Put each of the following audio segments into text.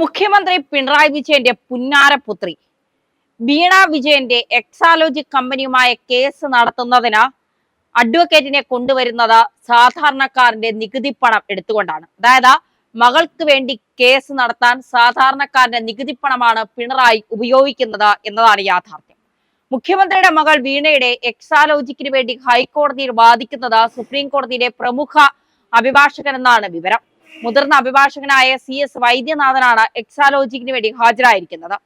മുഖ്യമന്ത്രി പിണറായി വിജയന്റെ പുന്നാരപുത്രി. വീണ വിജയന്റെ എക്സാലോജി കമ്പനിയുമായ കേസ് നടത്തുന്നതിന് അഡ്വക്കേറ്റിനെ കൊണ്ടുവരുന്നത് സാധാരണക്കാരന്റെ നികുതി പണം എടുത്തുകൊണ്ടാണ്. അതായത് മകൾക്ക് വേണ്ടി കേസ് നടത്താൻ സാധാരണക്കാരന്റെ നികുതി പണമാണ് പിണറായി ഉപയോഗിക്കുന്നത് എന്നതാണ് യാഥാർത്ഥ്യം. മുഖ്യമന്ത്രിയുടെ മകൾ വീണയുടെ എക്സാലോജിക്കിന് വേണ്ടി ഹൈക്കോടതിയിൽ വാദിക്കുന്നത് സുപ്രീം കോടതിയിലെ പ്രമുഖ അഭിഭാഷകൻ എന്നാണ് വിവരം. മുതിർന്ന അഭിഭാഷകനായ സി എസ് വൈദ്യനാഥനാണ് എക്സാലോജിക്കിന് വേണ്ടി ഹാജരായിരിക്കുന്നത്.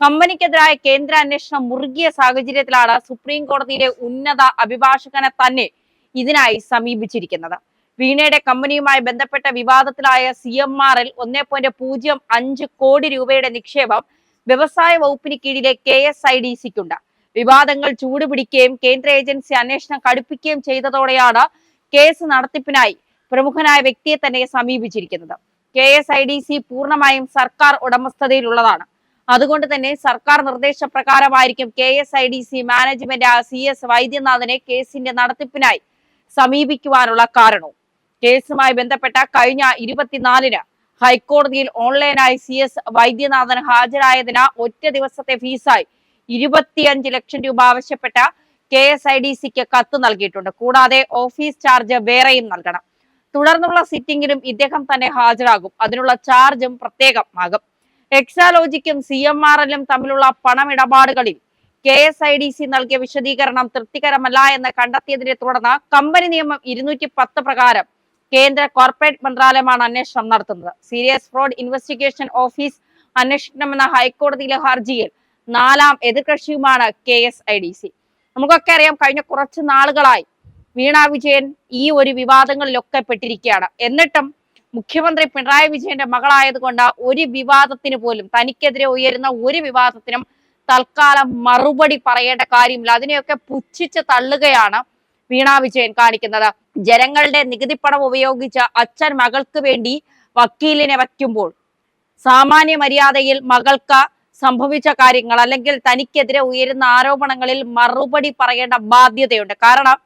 കമ്പനിക്കെതിരായ കേന്ദ്ര അന്വേഷണം മുറുകിയ സാഹചര്യത്തിലാണ് സുപ്രീം കോടതിയിലെ ഉന്നത അഭിഭാഷകനെ തന്നെ ഇതിനായി സമീപിച്ചിരിക്കുന്നത്. വീണയുടെ കമ്പനിയുമായി ബന്ധപ്പെട്ട വിവാദത്തിലായ സി എം ആർ എൽ ഒന്നേ പോയിന്റ് പൂജ്യം അഞ്ച് കോടി രൂപയുടെ നിക്ഷേപം വ്യവസായ വകുപ്പിന് കീഴിലെ കെ എസ് ഐ ഡി സിക്കുണ്ട്. വിവാദങ്ങൾ ചൂടുപിടിക്കുകയും കേന്ദ്ര ഏജൻസി അന്വേഷണം കടുപ്പിക്കുകയും ചെയ്തതോടെയാണ് കേസ് നടത്തിപ്പിനായി പ്രമുഖനായ വ്യക്തിയെ തന്നെ സമീപിച്ചിരിക്കുന്നത്. K S I D C പൂർണമായും സർക്കാർ ഉടമസ്ഥതയിലുള്ളതാണ്. അതുകൊണ്ട് തന്നെ സർക്കാർ നിർദ്ദേശപ്രകാരമായിരിക്കും K S I D C management C S വൈദ്യനാഥനെ കേസിന്റെ നടത്തിപ്പിനായി സമീപിക്കുവാനുള്ള കാരണവും കേസുമായി ബന്ധപ്പെട്ട കഴിഞ്ഞ ഇരുപത്തിനാലിന് ഹൈക്കോടതിയിൽ ഓൺലൈനായി സി എസ് വൈദ്യനാഥൻ ഹാജരായതിന് ഒറ്റ ദിവസത്തെ ഫീസായി ഇരുപത്തിയഞ്ച് ലക്ഷം രൂപ ആവശ്യപ്പെട്ട കെ എസ് ഐ ഡി സിക്ക് കത്ത് നൽകിയിട്ടുണ്ട്. കൂടാതെ ഓഫീസ് ചാർജ് വേറെയും നൽകണം. തുടർന്നുള്ള സിറ്റിംഗിനും ഇദ്ദേഹം തന്നെ ഹാജരാകും. അതിനുള്ള ചാർജും പ്രത്യേകമാകും. എക്സാലോജിക്കും സി എം ആർ എല്ലും തമ്മിലുള്ള പണമിടപാടുകളിൽ K S I D C നൽകിയ വിശദീകരണം തൃപ്തികരമല്ല എന്ന് കണ്ടെത്തിയതിനെ തുടർന്ന് കമ്പനി നിയമം ഇരുന്നൂറ്റി പത്ത് പ്രകാരം കേന്ദ്ര കോർപ്പറേറ്റ് മന്ത്രാലയമാണ് അന്വേഷണം നടത്തുന്നത്. സീരിയസ് ഫ്രോഡ് ഇൻവെസ്റ്റിഗേഷൻ ഓഫീസ് അന്വേഷിക്കണമെന്ന ഹൈക്കോടതിയിലെ ഹർജിയിൽ നാലാം എതിർകക്ഷിയുമാണ് K S I D C നമുക്കൊക്കെ അറിയാം കഴിഞ്ഞ കുറച്ച് നാളുകളായി വീണ വിജയൻ ഈ ഒരു വിവാദങ്ങളിലൊക്കെ പെട്ടിരിക്കുകയാണ്. എന്നിട്ടും മുഖ്യമന്ത്രി പിണറായി വിജയന്റെ മകളായതുകൊണ്ട് ഒരു വിവാദത്തിന് പോലും തനിക്കെതിരെ ഉയരുന്ന ഒരു വിവാദത്തിനും തൽക്കാലം മറുപടി പറയേണ്ട കാര്യമില്ല. അതിനെയൊക്കെ പുച്ഛിച്ച് തള്ളുകയാണ് വീണ വിജയൻ കാണിക്കുന്നത്. ജനങ്ങളുടെ നികുതിപ്പണം ഉപയോഗിച്ച് അച്ഛൻ മകൾക്ക് വേണ്ടി വക്കീലിനെ വയ്ക്കുമ്പോൾ സാമാന്യ മര്യാദയിൽ മകൾക്ക് സംഭവിച്ച കാര്യങ്ങൾ അല്ലെങ്കിൽ തനിക്കെതിരെ ഉയരുന്ന ആരോപണങ്ങളിൽ മറുപടി പറയേണ്ട ബാധ്യതയുണ്ട്. കാരണം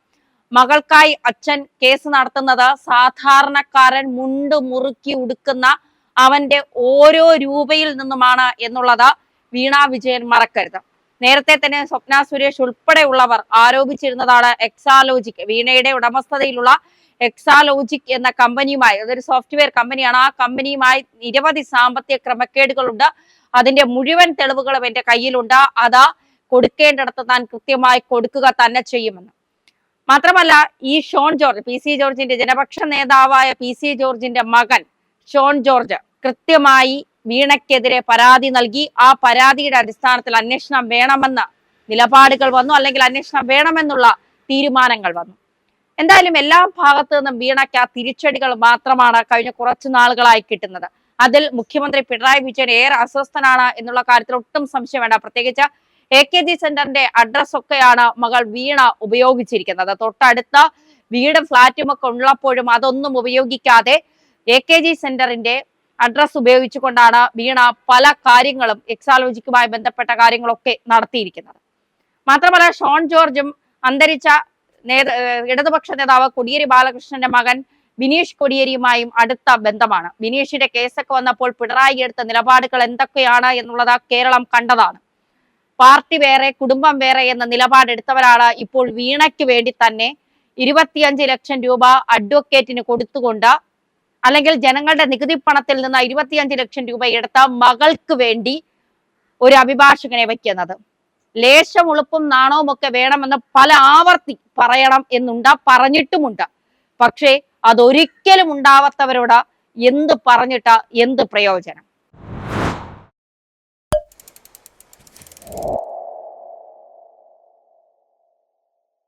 മകൾക്കായി അച്ഛൻ കേസ് നടത്തുന്നത് സാധാരണക്കാരൻ മുണ്ട് മുറുക്കി ഉടുക്കുന്ന അവന്റെ ഓരോ രൂപയിൽ നിന്നുമാണ് എന്നുള്ളത് വീണ വിജയൻ മറക്കരുത്. നേരത്തെ തന്നെ സ്വപ്ന സുരേഷ് ഉൾപ്പെടെയുള്ളവർ ആരോപിച്ചിരുന്നതാണ് എക്സാലോജിക് വീണയുടെ ഉടമസ്ഥതയിലുള്ള എക്സാലോജിക് എന്ന കമ്പനിയുമായി അതൊരു സോഫ്റ്റ്വെയർ കമ്പനിയാണ്. ആ കമ്പനിയുമായി നിരവധി സാമ്പത്തിക ക്രമക്കേടുകളുണ്ട്. അതിന്റെ മുഴുവൻ തെളിവുകളും എന്റെ കയ്യിലുണ്ട്. അത് കൊടുക്കേണ്ടിടത്ത് താൻ കൃത്യമായി കൊടുക്കുക തന്നെ ചെയ്യുമെന്ന്. മാത്രമല്ല ഈ ഷോൺ ജോർജ് പി സി ജോർജിന്റെ ജനപക്ഷ നേതാവായ പി സി ജോർജിന്റെ മകൻ ഷോൺ ജോർജ് കൃത്യമായി വീണയ്ക്കെതിരെ പരാതി നൽകി. ആ പരാതിയുടെ അടിസ്ഥാനത്തിൽ അന്വേഷണം വേണമെന്ന നിലപാടുകൾ വന്നു. അല്ലെങ്കിൽ അന്വേഷണം വേണമെന്നുള്ള തീരുമാനങ്ങൾ വന്നു. എന്തായാലും എല്ലാ ഭാഗത്തു നിന്നും വീണയ്ക്ക് ആ തിരിച്ചടികൾ മാത്രമാണ് കഴിഞ്ഞ കുറച്ചു നാളുകളായി കിട്ടുന്നത്. അതിൽ മുഖ്യമന്ത്രി പിണറായി വിജയൻ ഏറെ അസ്വസ്ഥനാണ് എന്നുള്ള കാര്യത്തിൽ ഒട്ടും സംശയം വേണ്ട. പ്രത്യേകിച്ച് എ കെ ജി സെന്ററിന്റെ അഡ്രസ് ഒക്കെയാണ് മകൾ വീണ ഉപയോഗിച്ചിരിക്കുന്നത്. തൊട്ടടുത്ത വീടും ഫ്ലാറ്റും ഒക്കെ ഉള്ളപ്പോഴും അതൊന്നും ഉപയോഗിക്കാതെ എ കെ ജി സെന്ററിന്റെ അഡ്രസ് ഉപയോഗിച്ചുകൊണ്ടാണ് വീണ പല കാര്യങ്ങളും എക്സാലോജിക്കുമായി ബന്ധപ്പെട്ട കാര്യങ്ങളൊക്കെ നടത്തിയിരിക്കുന്നത്. മാത്രമല്ല ഷോൺ ജോർജും അന്തരിച്ച ഇടതുപക്ഷ നേതാവ് കൊടിയേരി ബാലകൃഷ്ണന്റെ മകൻ ബിനീഷ് കൊടിയേരിയുമായും അടുത്ത ബന്ധമാണ്. ബിനീഷിന്റെ കേസൊക്കെ വന്നപ്പോൾ പിണറായി എടുത്ത നിലപാടുകൾ എന്തൊക്കെയാണ് എന്നുള്ളത് കേരളം കണ്ടതാണ്. പാർട്ടി വേറെ കുടുംബം വേറെ എന്ന നിലപാടെടുത്തവരാണ് ഇപ്പോൾ വീണയ്ക്ക് വേണ്ടി തന്നെ ഇരുപത്തിയഞ്ച് ലക്ഷം രൂപ അഡ്വക്കേറ്റിന് കൊടുത്തുകൊണ്ട് അല്ലെങ്കിൽ ജനങ്ങളുടെ നികുതി പണത്തിൽ നിന്ന് ഇരുപത്തിയഞ്ച് ലക്ഷം രൂപ എടുത്ത മകൾക്ക് വേണ്ടി ഒരു അഭിഭാഷകനെ വയ്ക്കുന്നത്. ലേശം ഉളുപ്പും നാണവും ഒക്കെ വേണമെന്ന് പല ആവർത്തി പറയണം എന്നുണ്ട് പറഞ്ഞിട്ടുമുണ്ട്. പക്ഷേ അതൊരിക്കലും ഉണ്ടാവാത്തവരോട് എന്ത് പറഞ്ഞിട്ട് എന്ത് പ്രയോജനം? you